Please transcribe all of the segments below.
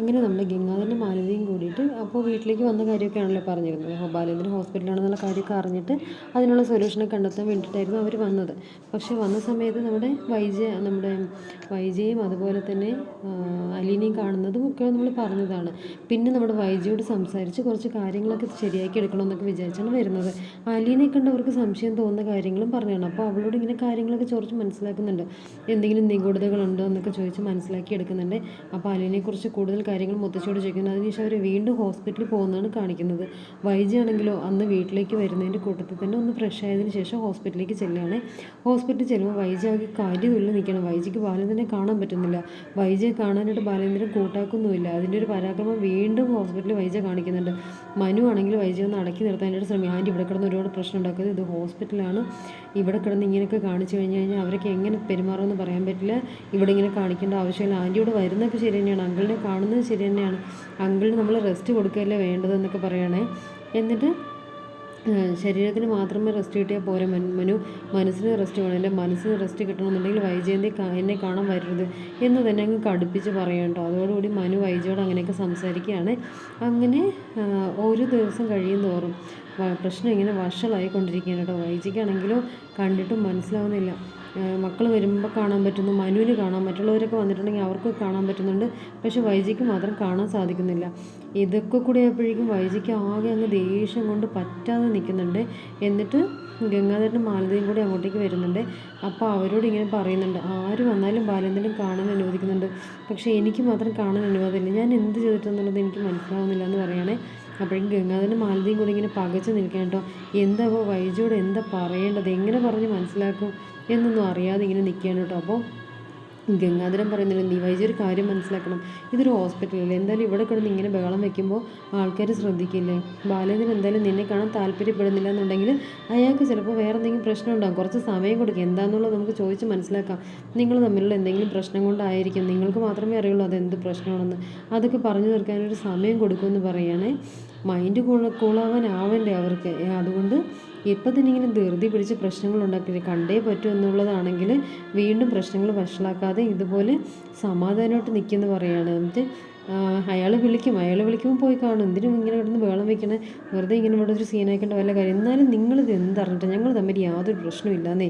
ഇങ്ങനെ നമ്മൾ ഗംഗാധരനും മാലതിയും കൂടിയിട്ട് അപ്പോൾ വീട്ടിലേക്ക് വന്ന കാര്യമൊക്കെയാണല്ലോ പറഞ്ഞിരുന്നത്. അപ്പോൾ ബാലേന്ദ്രൻ ഹോസ്പിറ്റലാണെന്നുള്ള കാര്യമൊക്കെ അറിഞ്ഞിട്ട് അതിനുള്ള സൊല്യൂഷനൊക്കെ കണ്ടെത്താൻ വേണ്ടിയിട്ടായിരുന്നു അവർ വന്നത്. പക്ഷേ വന്ന സമയത്ത് നമ്മുടെ വൈജയ നമ്മുടെ വൈജയും അതുപോലെ തന്നെ അലീനയും കാണുന്നതും ഒക്കെ നമ്മൾ പറഞ്ഞതാണ്. പിന്നെ നമ്മുടെ വൈജയോട് സംസാരിച്ച് കുറച്ച് കാര്യങ്ങളൊക്കെ ശരിയാക്കി എടുക്കണമെന്നൊക്കെ വിചാരിച്ചാണ് വരുന്നത്. അലീനയെ കണ്ട് അവർക്ക് സംശയം തോന്നുന്ന കാര്യങ്ങളും പറഞ്ഞതാണ്. അപ്പോൾ അവളോട് ഇങ്ങനെ കാര്യങ്ങളൊക്കെ ചോദിച്ച് മനസ്സിലാക്കുന്നുണ്ട്. എന്തെങ്കിലും നിഗൂഢതകളുണ്ടോ എന്നൊക്കെ ചോദിച്ച് മനസ്സിലാക്കി എടുക്കുന്നുണ്ട്. അപ്പോൾ അലീനയെക്കുറിച്ച് കൂടുതൽ കാര്യങ്ങൾ മുത്തശ്ശിയോട് ചോദിക്കുന്നു. അതിനുശേഷം അവർ വീണ്ടും ഹോസ്പിറ്റലിൽ പോകുന്നതാണ് കാണിക്കുന്നത്. വൈജയാണെങ്കിലോ അന്ന് വീട്ടിലേക്ക് വരുന്നതിന്റെ കൂട്ടത്തിൽ തന്നെ ഒന്ന് ഫ്രഷ് ആയതിനു ശേഷം ഹോസ്പിറ്റലിലേക്ക് ചെല്ലുകയാണ്. ഹോസ്പിറ്റലിൽ ചെല്ലുമ്പോൾ വൈജി ആകെ കാര്യമില്ല നിൽക്കണം വൈജയ്ക്ക് ബാലേന്ദ്രനെ കാണാൻ പറ്റുന്നില്ല. വൈജയെ കാണാനായിട്ട് ബാലേന്ദ്രൻ കൂട്ടാക്കുന്നുമില്ല. അതിന്റെ ഒരു പരാക്രമം വീണ്ടും ഹോസ്പിറ്റലിൽ വൈജ കാണിക്കുന്നുണ്ട്. മനു ആണെങ്കിൽ വൈജി ഒന്ന് അടക്കി നിർത്താനായിട്ട് ശ്രമിക്കും. ആന്റി ഇവിടെ കിടന്ന് ഒരുപാട് പ്രശ്നം ഉണ്ടാക്കുന്നത് ഇത് ഹോസ്പിറ്റലാണ്. ഇവിടെ കിടന്ന് ഇങ്ങനെയൊക്കെ കാണിച്ചു കഴിഞ്ഞു കഴിഞ്ഞാൽ അവരൊക്കെ എങ്ങനെ പെരുമാറുമെന്ന് പറയാൻ പറ്റില്ല. ഇവിടെ ഇങ്ങനെ കാണിക്കേണ്ട ആവശ്യമില്ല. ആന്റിയോട് വരുന്നതൊക്കെ ശരി തന്നെയാണ്. അങ്കിളിനെ കാണുന്നത് ശരി തന്നെയാണ്. അങ്കിളിന് നമ്മൾ റെസ്റ്റ് കൊടുക്കുകയല്ലേ വേണ്ടതെന്നൊക്കെ പറയണേ. എന്നിട്ട് ശരീരത്തിന് മാത്രമേ റെസ്റ്റ് കിട്ടിയാൽ പോരെ മനു? മനസ്സിന് റെസ്റ്റ് വേണം എന്റെ മനസ്സിന് റെസ്റ്റ് കിട്ടണമെന്നുണ്ടെങ്കിൽ വൈജയന്തി എന്നെ കാണാൻ വരരുത് എന്ന് തന്നെ അങ്ങ് കടുപ്പിച്ച് പറയണ്ടോ അതോടുകൂടി മനു വൈജയോട് അങ്ങനെയൊക്കെ സംസാരിക്കുകയാണ്. അങ്ങനെ ഒരു ദിവസം കഴിയും തോറും പ്രശ്നം ഇങ്ങനെ വഷളായിക്കൊണ്ടിരിക്കുകയാണ് കേട്ടോ. വൈജിക്കാണെങ്കിലും കണ്ടിട്ടും മനസ്സിലാവുന്നില്ല. മക്കൾ വരുമ്പോൾ കാണാൻ പറ്റുന്നു മനുവിന് കാണാൻ മറ്റുള്ളവരൊക്കെ വന്നിട്ടുണ്ടെങ്കിൽ അവർക്ക് കാണാൻ പറ്റുന്നുണ്ട്. പക്ഷെ വൈജിക്ക് മാത്രം കാണാൻ സാധിക്കുന്നില്ല. ഇതൊക്കെ കൂടി ആയപ്പോഴേക്കും വൈജിക്ക് ആകെ അങ്ങ് ദേഷ്യം കൊണ്ട് പറ്റാതെ നിൽക്കുന്നുണ്ട്. എന്നിട്ട് ഗംഗാധരനും മാലതയും കൂടി അങ്ങോട്ടേക്ക് വരുന്നുണ്ട്. അപ്പോൾ അവരോട് ഇങ്ങനെ പറയുന്നുണ്ട് ആര് വന്നാലും ബാലേന്ദ്രനും കാണാൻ അനുവദിക്കുന്നുണ്ട്. പക്ഷേ എനിക്ക് മാത്രം കാണാൻ അനുവാദമില്ല. ഞാൻ എന്ത് ചെയ്തിട്ടെന്നുള്ളത് എനിക്ക് മനസ്സിലാവുന്നില്ല എന്ന് പറയുകയാണെ. അപ്പോഴേക്കും ഗംഗാധരനും മാലതിയും കൂടി ഇങ്ങനെ പകച്ചു നിൽക്കാൻ കേട്ടോ. എന്താ വൈജയോട് എന്താ പറയേണ്ടത്? എങ്ങനെ പറഞ്ഞ് മനസ്സിലാക്കും എന്നൊന്നും അറിയാതെ ഇങ്ങനെ നിൽക്കുകയാണ് കേട്ടോ. അപ്പോൾ ഗംഗാധരൻ പറയുന്നുണ്ട് നീ വൈജി ഒരു കാര്യം മനസ്സിലാക്കണം. ഇതൊരു ഹോസ്പിറ്റലല്ലേ എന്തായാലും ഇവിടെ കിടന്ന് ഇങ്ങനെ ബഹളം വെക്കുമ്പോൾ ആൾക്കാർ ശ്രദ്ധിക്കില്ലേ? ബാലേന്ദ്രൻ എന്തായാലും നിന്നെ കാണാൻ താല്പര്യപ്പെടുന്നില്ല എന്നുണ്ടെങ്കിൽ അയാൾക്ക് ചിലപ്പോൾ വേറെ എന്തെങ്കിലും പ്രശ്നം ഉണ്ടാകും കുറച്ച് സമയം കൊടുക്കുക എന്താണെന്നുള്ളത് നമുക്ക് ചോദിച്ച് മനസ്സിലാക്കാം. നിങ്ങൾ തമ്മിലുള്ള എന്തെങ്കിലും പ്രശ്നം കൊണ്ടായിരിക്കും. നിങ്ങൾക്ക് മാത്രമേ അറിയുള്ളൂ അത് എന്ത് പ്രശ്നമാണെന്ന്. അതൊക്കെ പറഞ്ഞു തീർക്കാനൊരു സമയം കൊടുക്കുമെന്ന് പറയുകയാണേ മൈൻഡ് കൂള കൂളാവാനാവണ്ടേ അവർക്ക്? അതുകൊണ്ട് ഇപ്പം തന്നെ ഇങ്ങനെ ധൃതി പിടിച്ച് പ്രശ്നങ്ങൾ ഉണ്ടാക്കി കണ്ടേ പറ്റൂ എന്നുള്ളതാണെങ്കിൽ വീണ്ടും പ്രശ്നങ്ങൾ വഷളാക്കാതെ ഇതുപോലെ സമാധാനമായിട്ട് നിൽക്കുമെന്ന് പറയുകയാണ് എന്നിട്ട് അയാൾ വിളിക്കും. അയാൾ വിളിക്കുമ്പോൾ പോയി കാണും. എന്തിനും ഇങ്ങനെ കിടന്ന് വേളം വെക്കണേ? വെറുതെ ഇങ്ങനെ ഇവിടെ ഒരു സീനാക്കേണ്ട വല്ല കാര്യം. എന്നാലും നിങ്ങളിത് എന്തറിഞ്ഞിട്ട് ഞങ്ങൾ തമ്മിൽ യാതൊരു പ്രശ്നമില്ലാന്നേ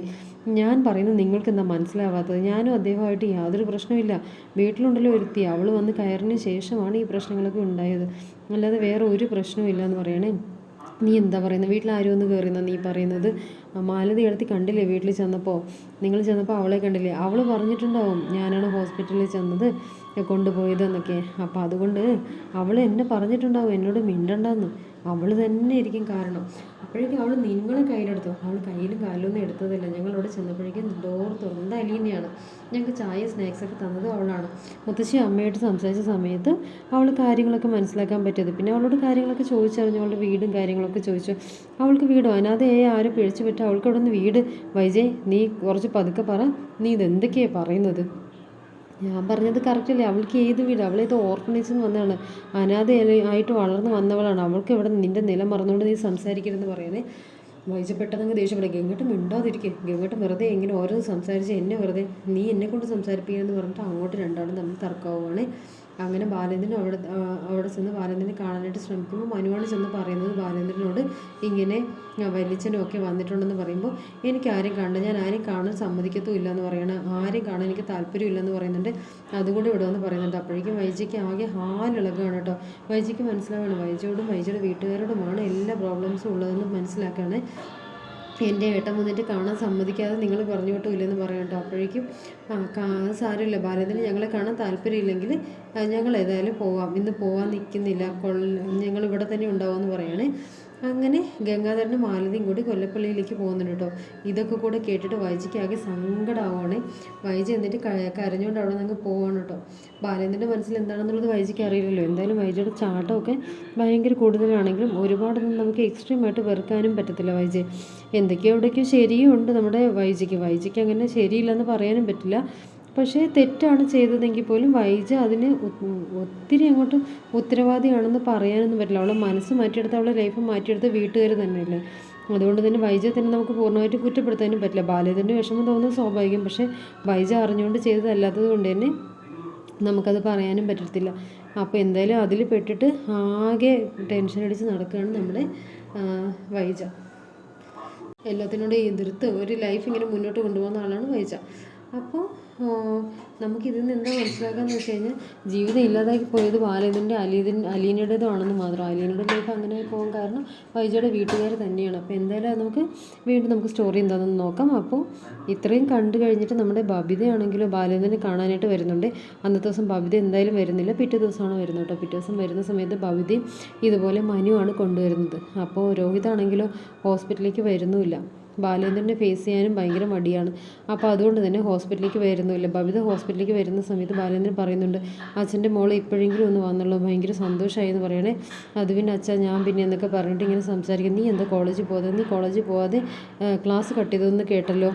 ഞാൻ പറയുന്നത് നിങ്ങൾക്ക് എന്താ മനസ്സിലാവാത്തത്? ഞാനും അദ്ദേഹമായിട്ട് യാതൊരു പ്രശ്നമില്ല വീട്ടിലുണ്ടല്ലോ ഒരുത്തി. അവൾ വന്ന് കയറിന് ശേഷമാണ് ഈ പ്രശ്നങ്ങളൊക്കെ ഉണ്ടായത്. അല്ലാതെ വേറെ ഒരു പ്രശ്നവും ഇല്ല എന്ന് പറയണേ. നീ എന്താ പറയുന്നത് വീട്ടിലാരും ഒന്ന് കയറിയെന്നാ നീ പറയുന്നത്. മാലതി എടുത്തി കണ്ടില്ലേ വീട്ടിൽ ചെന്നപ്പോൾ നിങ്ങൾ ചെന്നപ്പോൾ അവളെ കണ്ടില്ലേ? അവൾ പറഞ്ഞിട്ടുണ്ടാവും ഞാനാണ് ഹോസ്പിറ്റലിൽ ചെന്നത് കൊണ്ടുപോയത് എന്നൊക്കെ. അപ്പോൾ അതുകൊണ്ട് അവൾ എന്നെ പറഞ്ഞിട്ടുണ്ടാവും എന്നോട് മിണ്ടണ്ടെന്ന്. അവൾ തന്നെ ആയിരിക്കും കാരണം. അപ്പോഴേക്കും അവൾ നിങ്ങളെ കയ്യിലെടുത്തു. അവൾ കയ്യിലും കാലിലൊന്നും എടുത്തതല്ല. ഞങ്ങൾ അവിടെ ചെന്നപ്പോഴേക്കും ഡോർ തുറന്നത് അലീനയാണ്. ഞങ്ങൾക്ക് ചായ സ്നാക്സൊക്കെ തന്നത് അവളാണ്. മുത്തശ്ശി അമ്മയായിട്ട് സംസാരിച്ച സമയത്ത് അവൾ കാര്യങ്ങളൊക്കെ മനസ്സിലാക്കാൻ പറ്റിയത്. പിന്നെ അവളോട് കാര്യങ്ങളൊക്കെ ചോദിച്ചറിഞ്ഞു അവളുടെ വീടും കാര്യങ്ങളൊക്കെ ചോദിച്ചു. അവൾക്ക് വീടോ അനാഥയായി ആരും പിഴച്ചു വിട്ട് അവൾക്ക് അവിടെ നിന്ന് വീട്. വൈജയ് നീ കുറച്ച് പതുക്കെ പറ. നീ ഇതെന്തൊക്കെയാണ് പറയുന്നത്? ഞാൻ പറഞ്ഞത് കറക്റ്റല്ലേ അവൾക്ക് ഏത് വീട്? അവളേത് ഓർഫനേജിൽ നിന്ന് വന്നതാണ്. അനാഥ ആയിട്ട് വളർന്നു വന്നവളാണ്. അവൾക്ക് ഇവിടെ നിന്റെ നില മറന്നുകൊണ്ട് നീ സംസാരിക്കരുതെന്ന് പറയണേ വൈജ പെട്ടെന്ന് ദേഷ്യപ്പെടും ഗംഗട്ട് മിണ്ടാതിരിക്കും. ഗംഗട്ട് വെറുതെ എങ്ങനെ ഓരോ സംസാരിച്ച് എന്നെ വെറുതെ നീ എന്നെ കൊണ്ട് സംസാരിപ്പിക്കുക എന്ന് പറഞ്ഞിട്ട് അങ്ങോട്ട് രണ്ടാളും തമ്മിൽ തർക്കമാവുകയാണ്. അങ്ങനെ ബാലേന്ദ്രൻ അവിടെ അവിടെ ചെന്ന് ബാലേന്ദ്രനെ കാണാനായിട്ട് ശ്രമിക്കുമ്പോൾ മനുവാണ് ചെന്ന് പറയുന്നത് ബാലേന്ദ്രനോട് ഇങ്ങനെ വലിച്ചനും ഒക്കെ വന്നിട്ടുണ്ടെന്ന് പറയുമ്പോൾ എനിക്ക് ആരെയും കണ്ട ഞാൻ ആരെയും കാണാൻ സമ്മതിക്കത്തും ഇല്ല എന്ന് പറയണം ആരെയും കാണാൻ എനിക്ക് താല്പര്യമില്ലെന്ന് പറയുന്നുണ്ട്. അതുകൂടെ ഇവിടെ വന്ന് പറയുന്നുണ്ട്. അപ്പോഴേക്കും വൈജയ്ക്ക് ആകെ ഹാലിളകുകയാണ് കേട്ടോ. വൈജയ്ക്ക് മനസ്സിലാവുകയാണ് വൈജയോടും വൈജയുടെ വീട്ടുകാരോടുമാണ് എല്ലാ പ്രോബ്ലംസും ഉള്ളതെന്ന് മനസ്സിലാക്കുകയാണ് എന്റെ ഏട്ടൻ വന്നിട്ട് കാണാൻ സമ്മതിക്കാതെ നിങ്ങൾ പറഞ്ഞു വിട്ടു ഇല്ലെന്ന് പറയാം കേട്ടോ. അപ്പോഴേക്കും ആ സാരമില്ല ഭാരതത്തിന് ഞങ്ങളെ കാണാൻ താല്പര്യമില്ലെങ്കിൽ ഞങ്ങൾ ഏതായാലും പോവാം. ഇന്ന് പോവാൻ നിൽക്കുന്നില്ല. കൊള്ള ഞങ്ങൾ ഇവിടെ തന്നെ ഉണ്ടാവുമെന്ന് പറയണേ. അങ്ങനെ ഗംഗാധരനും മാലതിയും കൂടി കൊല്ലപ്പള്ളിയിലേക്ക് പോകുന്നുണ്ട് കേട്ടോ. ഇതൊക്കെ കൂടെ കേട്ടിട്ട് വൈജിക്ക് ആകെ സങ്കടമാവുകയാണ് വൈജി എന്നിട്ട് കരഞ്ഞുകൊണ്ട് അവിടെ നിന്ന് പോവാണ് കേട്ടോ. ബാലേന്ദ്രന്റെ മനസ്സിൽ എന്താണെന്നുള്ളത് വൈജിക്ക് അറിയില്ലല്ലോ. എന്തായാലും വൈജിയുടെ ചാട്ടമൊക്കെ ഭയങ്കര കൂടുതലാണെങ്കിലും ഒരുപാടൊന്നും നമുക്ക് എക്സ്ട്രീമായിട്ട് വെറുക്കാനും പറ്റത്തില്ല വൈജി. എന്തൊക്കെയോ എവിടേക്കോ ശരിയും ഉണ്ട് നമ്മുടെ വൈജിക്ക്. വൈജിക്ക് അങ്ങനെ ശരിയില്ലെന്ന് പറയാനും പറ്റില്ല. പക്ഷേ തെറ്റാണ് ചെയ്തതെങ്കിൽ പോലും വൈജ അതിന് ഒത്തിരി അങ്ങോട്ട് ഉത്തരവാദിയാണെന്ന് പറയാനൊന്നും പറ്റില്ല. അവളെ മനസ്സ് മാറ്റിയെടുത്ത് അവളെ ലൈഫ് മാറ്റിയെടുത്ത വീട്ടുകാർ തന്നെയല്ലേ. അതുകൊണ്ട് തന്നെ വൈജ തന്നെ നമുക്ക് പൂർണമായിട്ട് കുറ്റപ്പെടുത്താനും പറ്റില്ല. ബാല്യത്തിന്റെ വിഷമം തോന്നുന്നത് സ്വാഭാവികം. പക്ഷേ വൈജ അറിഞ്ഞുകൊണ്ട് ചെയ്തതല്ലാത്തത് കൊണ്ട് തന്നെ നമുക്കത് പറയാനും പറ്റത്തില്ല. അപ്പോൾ എന്തായാലും അതിൽ പെട്ടിട്ട് ആകെ ടെൻഷൻ അടിച്ച് നടക്കുകയാണ് നമ്മുടെ വൈജ. എല്ലാത്തിനോടും എതിർത്ത് ഒരു ലൈഫ് ഇങ്ങനെ മുന്നോട്ട് കൊണ്ടുപോകുന്ന ആളാണ് വൈജ. അപ്പോൾ നമുക്കിതിൽ നിന്ന് മനസ്സിലാക്കാന്ന് വെച്ച് കഴിഞ്ഞാൽ ജീവിതം ഇല്ലാതാക്കി പോയത് ബാലേന്ദ്രന്റെ അലീതിൻ അലീനയുടേതുമാണെന്ന് മാത്രം. അലീനയുടെ ലൈഫ് അങ്ങനെ പോകാൻ കാരണം വൈജയുടെ വീട്ടുകാർ തന്നെയാണ്. അപ്പോൾ എന്തായാലും നമുക്ക് വീണ്ടും നമുക്ക് സ്റ്റോറി എന്താണെന്ന് നോക്കാം. അപ്പോൾ ഇത്രയും കണ്ടു കഴിഞ്ഞിട്ട് നമ്മുടെ ബബിതയാണെങ്കിലും ബാലേന്ദ്രനെ കാണാനായിട്ട് വരുന്നുണ്ട്. അന്നത്തെ ദിവസം ബബിത എന്തായാലും വരുന്നില്ല. പിറ്റേ ദിവസമാണ് വരുന്നത് കേട്ടോ. പിറ്റേ ദിവസം വരുന്ന സമയത്ത് ബബിതയും ഇതുപോലെ മനുവാണ് കൊണ്ടുവരുന്നത്. അപ്പോൾ രോഹിതാണെങ്കിലോ ഹോസ്പിറ്റലിലേക്ക് വരുന്നുമില്ല. ബാലേന്ദ്രനെ ഫേസ് ചെയ്യാനും ഭയങ്കര മടിയാണ്. അപ്പോൾ അതുകൊണ്ട് തന്നെ ഹോസ്പിറ്റലിലേക്ക് വരുന്നില്ല. ബബിത ഹോസ്പിറ്റലിലേക്ക് വരുന്ന സമയത്ത് ബാലേന്ദ്രൻ പറയുന്നുണ്ട് അച്ഛന്റെ മോൾ ഇപ്പോഴെങ്കിലും ഒന്ന് വന്നുള്ളൂ ഭയങ്കര സന്തോഷമായി എന്ന് പറയണേ. അത് പിന്നെ അച്ഛാ ഞാൻ പിന്നെ എന്നൊക്കെ പറഞ്ഞിട്ട് ഇങ്ങനെ സംസാരിക്കും നീ എന്താ കോളേജിൽ പോകാതെ നീ കോളേജിൽ പോകാതെ ക്ലാസ് കട്ട് ചെയ്തതെന്ന് കേട്ടല്ലോ.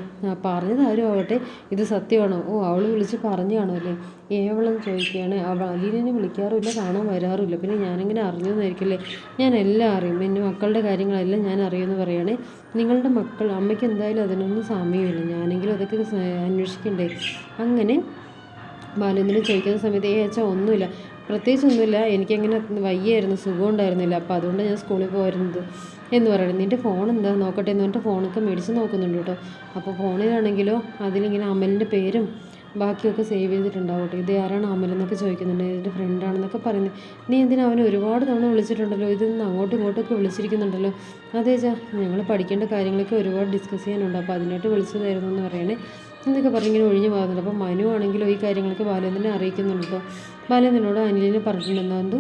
പറഞ്ഞത് ആരും ആവട്ടെ. ഇത് സത്യമാണോ? ഓ അവൾ വിളിച്ച് പറഞ്ഞു കാണുമല്ലേ? ഏവളെന്ന് ചോദിക്കുകയാണ് അവൾ അലീനെ വിളിക്കാറുമില്ല കാണാൻ വരാറുമില്ല. പിന്നെ ഞാനെങ്ങനെ അറിഞ്ഞതെന്നായിരിക്കില്ലേ? ഞാൻ എല്ലാം അറിയും. എന്റെ മക്കളുടെ കാര്യങ്ങളെല്ലാം ഞാൻ അറിയുമെന്ന് പറയുകയാണ് നിങ്ങളുടെ മക്കൾ അമ്മയ്ക്ക് എന്തായാലും അതിനൊന്നും സമയമില്ല. ഞാനെങ്കിലും അതൊക്കെ അന്വേഷിക്കണ്ടേ? അങ്ങനെ ബാലേന്ദ്രൻ ചോദിക്കുന്ന സമയത്ത് ഏ അച്ഛാ ഒന്നുമില്ല. പ്രത്യേകിച്ച് ഒന്നുമില്ല. എനിക്കങ്ങനെ വയ്യായിരുന്നു സുഖം ഉണ്ടായിരുന്നില്ല. അപ്പോൾ അതുകൊണ്ട് ഞാൻ സ്കൂളിൽ പോയിരുന്നത്. എന്ന് പറയണം. നിന്റെ ഫോൺ എന്താ? നോക്കട്ടെ. എന്ന് പറഞ്ഞിട്ട് ഫോണൊക്കെ മേടിച്ച് നോക്കുന്നുണ്ട് കേട്ടോ. അപ്പോൾ ഫോണിലാണെങ്കിലോ അതിലിങ്ങനെ അമലിന്റെ പേരും ബാക്കിയൊക്കെ സേവ് ചെയ്തിട്ടുണ്ടാവും കേട്ടോ ഇത് ആരാണ് അമലെന്നൊക്കെ ചോദിക്കുന്നുണ്ട്. എന്റെ ഫ്രണ്ടാണെന്നൊക്കെ പറയുന്നത് നീ എന്തിനാ അവനെ ഒരുപാട് തവണ വിളിച്ചിട്ടുണ്ടല്ലോ? ഇതൊന്ന് അങ്ങോട്ടും ഇങ്ങോട്ടൊക്കെ വിളിച്ചിരിക്കുന്നുണ്ടല്ലോ. അതേ ചാ ഞങ്ങൾ പഠിക്കേണ്ട കാര്യങ്ങളൊക്കെ ഒരുപാട് ഡിസ്കസ് ചെയ്യാനുണ്ട്. അപ്പോൾ അതിനായിട്ട് വിളിച്ചതായിരുന്നു എന്ന് പറയണേ. എന്നൊക്കെ പറഞ്ഞിങ്ങനെ ഒഴിഞ്ഞു പോകുന്നുണ്ട് അപ്പോൾ മനു ആണെങ്കിലും ഈ കാര്യങ്ങളൊക്കെ ബാലേന്ദ്രനെ അറിയിക്കുന്നുണ്ട് കേട്ടോ. ബാലേന്ദ്രനോട് അനിലിനെ പറഞ്ഞിട്ടുണ്ടെന്നു